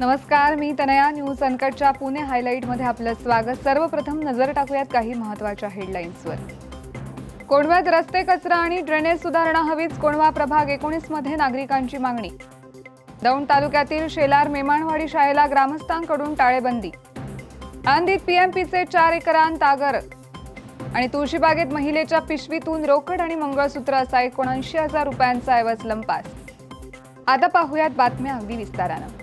नमस्कार मी तनया. न्यूज अनकटच्या पुणे हायलाईटमध्ये आपलं स्वागत. सर्वप्रथम नजर टाकूयात काही महत्त्वाच्या हेडलाईन्सवर. कोंढव्यात रस्ते कचरा आणि ड्रेनेज सुधारणा हवीच. कोंढवा प्रभाग एकोणीसमध्ये नागरिकांची मागणी. दौंड तालुक्यातील शेलार मेमाणवाडी शाळेला ग्रामस्थांकडून टाळेबंदी. आंधीत पीएमपीचे चार एकरांत आगर. आणि तुळशीबागेत महिलेच्या पिशवीतून रोकड आणि मंगळसूत्र असा एकोणऐंशी हजार रुपयांचा ऐवज लंपास. आता पाहूयात बातम्या अगदी विस्तारानं.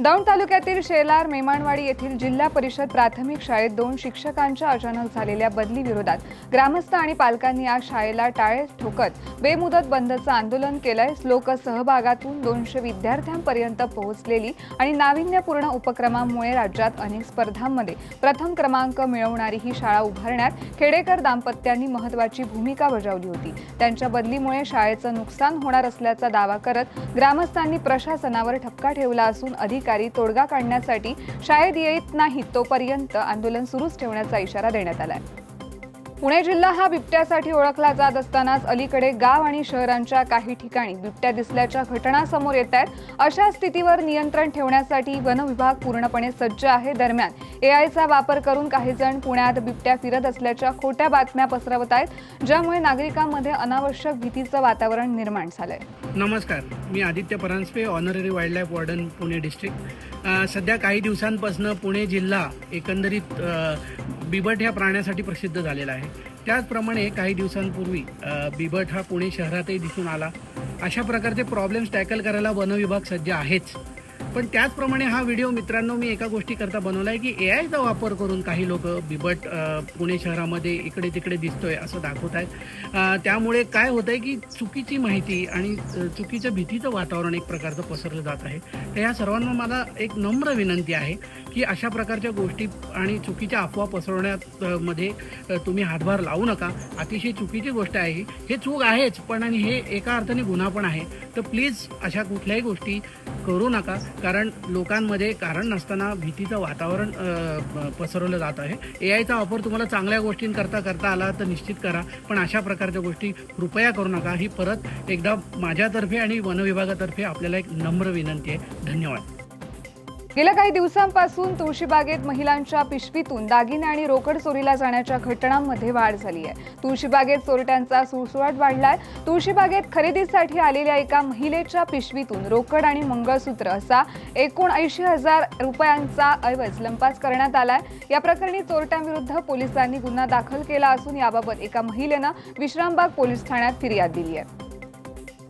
दौंड तालुक्यातील शेलार मेमाणवाडी येथील जिल्हा परिषद प्राथमिक शाळेत दोन शिक्षकांच्या अचानक झालेल्या बदली विरोधात ग्रामस्थ आणि पालकांनी आज शाळेला टाळे ठोकत बेमुदत बंदचं आंदोलन केलंय. लोक सहभागातून दोनशे विद्यार्थ्यांपर्यंत पोहोचलेली आणि नाविन्यपूर्ण उपक्रमामुळे राज्यात अनेक स्पर्धांमध्ये प्रथम क्रमांक मिळवणारी ही शाळा उभारण्यात खेडेकर दाम्पत्यांनी महत्वाची भूमिका बजावली होती. त्यांच्या बदलीमुळे शाळेचं नुकसान होणार असल्याचा दावा करत ग्रामस्थांनी प्रशासनावर ठपका ठेवला असून अधिक अधिकारी तोडगा काढण्यासाठी शाळेत येत नाहीत तोपर्यंत आंदोलन सुरूच ठेवण्याचा इशारा देण्यात आलाय. पुणे जिल्हा हा बिबट्यासाठी ओळखला जात असतानाच अलीकडे गाव आणि शहरांच्या काही ठिकाणी बिबट्या दिसल्याच्या घटना समोर येत आहेत अशा स्थितीवर नियंत्रण ठेवण्यासाठी वन विभाग पूर्णपणे सज्ज आहे. दरम्यान एआयचा वापर करून काही जण पुण्यात बिबट्या फिरत असल्याच्या खोट्या बातम्या पसरवत आहेत ज्यामुळे नागरिकांमध्ये अनावश्यक भीतीचं वातावरण निर्माण झालंय. नमस्कार. मी Aditya Paranjape honorary wild life warden Pune district सध्या काही दिवसांपासून पुणे जिल्हा एकंदरीत बिबट ह्या प्राण्यासाठी प्रसिद्ध झालेला आहे. त्याचप्रमाणे काही दिवसांपूर्वी बिबट हा पुणे शहरातही दिसून आला. अशा प्रकारचे प्रॉब्लेम्स टॅकल करायला वनविभाग सज्ज आहेच. पण त्याचप्रमाणे हा व्हिडिओ मित्रांनो मी एका गोष्टीकरता बनवला आहे की ए आयचा वापर करून काही लोक बिबट पुणे शहरामध्ये इकडे तिकडे दिसतोय असं दाखवत आहेत. त्यामुळे काय होत आहे की चुकीची माहिती आणि चुकीच्या चुकीचं भीतीचं वातावरण एक प्रकारचं पसरलं जात आहे. तर ह्या सर्वांना मला एक नम्र विनंती आहे की अशा प्रकारच्या गोष्टी आणि चुकीच्या अफवा पसरवण्यात मध्ये तुम्ही हातभार लावू नका. अतिशय चुकीची गोष्ट आहे हे चूक आहेच पण आणि हे एका अर्थाने गुन्हा पण आहे. तर प्लीज अशा कुठल्याही गोष्टी करू नका. कारण लोकांमध्ये कारण नसताना भीतीचं वातावरण पसरवलं जात आहे. ए आयचा वापर तुम्हाला चांगल्या गोष्टींकरता करता आला तर निश्चित करा पण अशा प्रकारच्या गोष्टी कृपया करू नका. ही परत एकदा माझ्यातर्फे आणि वन विभागातर्फे आपल्याला एक नम्र विनंती आहे. धन्यवाद. गेल्या काही दिवसांपासून तुळशीबागेत महिलांच्या पिशवीतून दागिने आणि रोकड चोरीला जाण्याच्या घटनांमध्ये वाढ झाली आहे. तुळशीबागेत चोरट्यांचा सुळसुळाट वाढलाय. तुळशीबागेत खरेदीसाठी आलेल्या एका महिलेच्या पिशवीतून रोकड आणि मंगळसूत्र असा एकूण ऐंशी हजार रुपयांचा ऐवज लंपास करण्यात आलाय. या प्रकरणी चोरट्यांविरुद्ध पोलिसांनी गुन्हा दाखल केला असून याबाबत एका महिलेनं विश्रामबाग पोलीस ठाण्यात फिर्याद दिली आहे.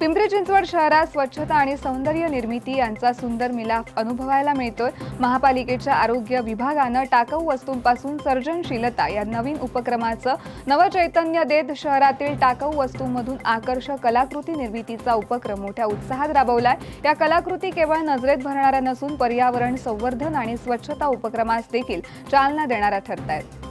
पिंपरी चिंचवड शहरात स्वच्छता आणि सौंदर्य निर्मिती यांचा सुंदर मिलाफ अनुभवायला मिळतोय. महापालिकेच्या आरोग्य विभागानं टाकाऊ वस्तूंपासून सर्जनशीलता या नवीन उपक्रमाचं नवचैतन्य देत शहरातील टाकाऊ वस्तूंमधून आकर्षक कलाकृती निर्मितीचा उपक्रम मोठ्या उत्साहात राबवलाय. या कलाकृती केवळ नजरेत भरणाऱ्या नसून पर्यावरण संवर्धन आणि स्वच्छता उपक्रमास देखील चालना देणाऱ्या ठरत आहेत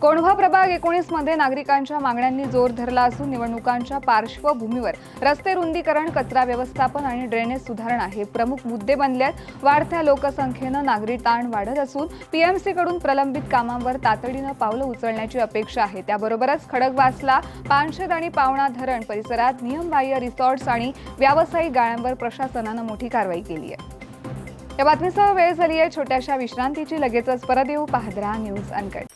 कोंढवा प्रभाग एकोणीसमध्ये नागरिकांच्या मागण्यांनी जोर धरला असून निवडणुकांच्या पार्श्वभूमीवर रस्ते रुंदीकरण कचरा व्यवस्थापन आणि ड्रेनेज सुधारणा हे प्रमुख मुद्दे बनले आहेत वाढत्या लोकसंख्येनं नागरी ताण वाढत असून पीएमसीकडून प्रलंबित कामांवर तातडीनं पावलं उचलण्याची अपेक्षा आहे. त्याबरोबरच खडकवासला पानशेत आणि पावणा धरण परिसरात नियमबाह्य रिसॉर्ट्स आणि व्यावसायिक गाळ्यांवर प्रशासनानं मोठी कारवाई केली आहे. या बातमीसह वेळ झाली आहे छोट्याशा विश्रांतीची. लगेचच परत येऊ. पाहत राहा न्यूज अनकट.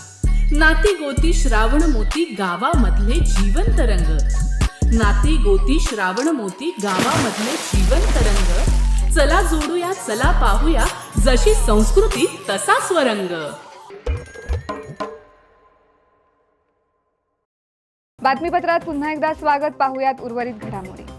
नाती गोती श्रावण मोती गावामधले जीवंत रंग. नाती गोती श्रावण मोती गावामधले जीवंत रंग. चला जोडूया चला पाहूया जशी संस्कृती तसा स्वरंग. बातमीपत्रात पुन्हा एकदा स्वागत पाहूयात उर्वरित घडामोडी.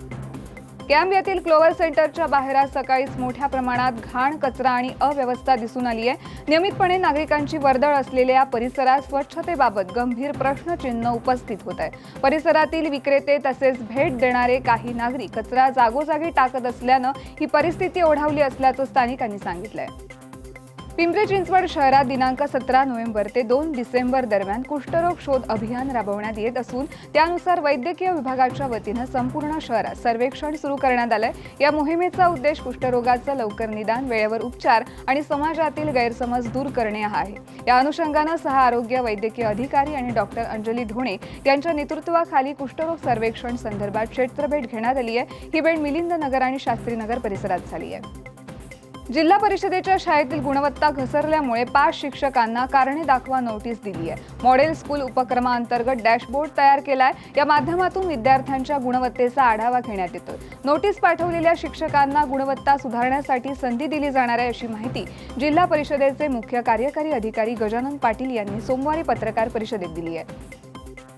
कॅम्प येथील क्लोवर सेंटरच्या बाहेर आज सकाळीच मोठ्या प्रमाणात घाण कचरा आणि अव्यवस्था दिसून आली आहे. नियमितपणे नागरिकांची वर्दळ असलेल्या परिसरात स्वच्छतेबाबत गंभीर प्रश्नचिन्ह उपस्थित होत आहे परिसरातील विक्रेते तसेच भेट देणारे काही नागरिक कचरा जागोजागी टाकत असल्यानं ही परिस्थिती ओढावली असल्याचं स्थानिकांनी सांगितलंय. पिंपरी चिंचवड शहरात दिनांक सतरा नोव्हेंबर ते दोन डिसेंबर दरम्यान कुष्ठरोग शोध अभियान राबवण्यात येत असून त्यानुसार वैद्यकीय विभागाच्या वतीनं संपूर्ण शहरात सर्वेक्षण सुरू करण्यात आलंय. या मोहिमेचा उद्देश कुष्ठरोगाचं लवकर निदान वेळेवर उपचार आणि समाजातील गैरसमज दूर करणे हा आहे. या अनुषंगानं सहा आरोग्य वैद्यकीय अधिकारी आणि डॉक्टर अंजली ढोणे यांच्या नेतृत्वाखाली कुष्ठरोग सर्वेक्षण संदर्भात क्षेत्रभेट घेण्यात आली आहे. ही भेट मिलिंद नगर आणि शास्त्रीनगर परिसरात झाली आहे. जिल्हा परिषदेच्या शाळेतील गुणवत्ता घसरल्यामुळे पाच शिक्षकांना कारणे दाखवा नोटीस दिली आहे. मॉडेल स्कूल उपक्रमाअंतर्गत डॅशबोर्ड तयार केलाय. या माध्यमातून विद्यार्थ्यांच्या गुणवत्तेचा आढावा घेण्यात येतोय. नोटीस पाठवलेल्या शिक्षकांना गुणवत्ता सुधारण्यासाठी संधी दिली जाणार आहे अशी माहिती जिल्हा परिषदेचे मुख्य कार्यकारी अधिकारी गजानन पाटील यांनी सोमवारी पत्रकार परिषदेत दिली आहे.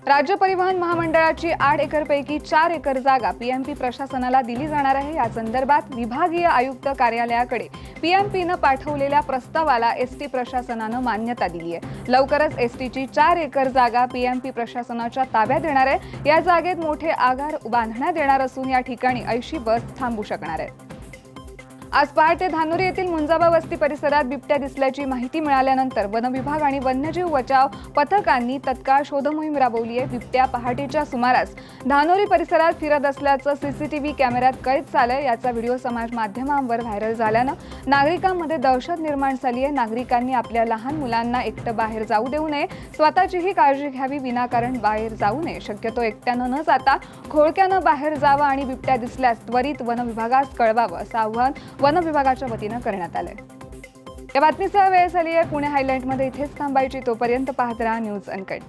राज्य परिवहन महामंडळाची आठ एकरपैकी चार एकर जागा पीएमपी प्रशासनाला दिली जाणार आहे. या संदर्भात विभागीय आयुक्त कार्यालयाकडे पीएमपीनं पाठवलेल्या प्रस्तावाला एसटी प्रशासनानं मान्यता दिली आहे. लवकरच एसटीची चार एकर जागा पीएमपी प्रशासनाच्या ताब्यात देणार आहे. या जागेत मोठे आगार बांधण्यात येणार असून या ठिकाणी ऐंशी बस थांबू शकणार आहेत आज पहाटे धानुरी येथील मुंजाबा वस्ती परिसरात बिबट्या दिसल्याची माहिती मिळाल्यानंतर वन विभाग आणि वन्यजीव बचाव पथकांनी तत्काळ शोधमोहीम राबवली आहे. बिबट्या पहाटेच्या सुमारास धानोरी परिसरात फिरत असल्याचं सीसीटीव्ही कॅमेऱ्यात कैद झालं याचा व्हिडिओ समाज माध्यमांवर व्हायरल झाल्यानं नागरिकांमध्ये दहशत निर्माण झाली आहे. नागरिकांनी आपल्या लहान मुलांना एकटं बाहेर जाऊ देऊ नये. स्वतःचीही काळजी घ्यावी विनाकारण बाहेर जाऊ नये. शक्यतो एकट्यानं न जाता खोळक्यानं बाहेर जावं आणि बिबट्या दिसल्यास त्वरित वन विभागास कळवावं असं आव्हान वन विभागाच्या वतीनं करण्यात आलंय. या बातमीसह वेळ झाली आहे पुणे हायलाईटमध्ये इथेच थांबायची. तोपर्यंत पाहत राहा न्यूज अनकट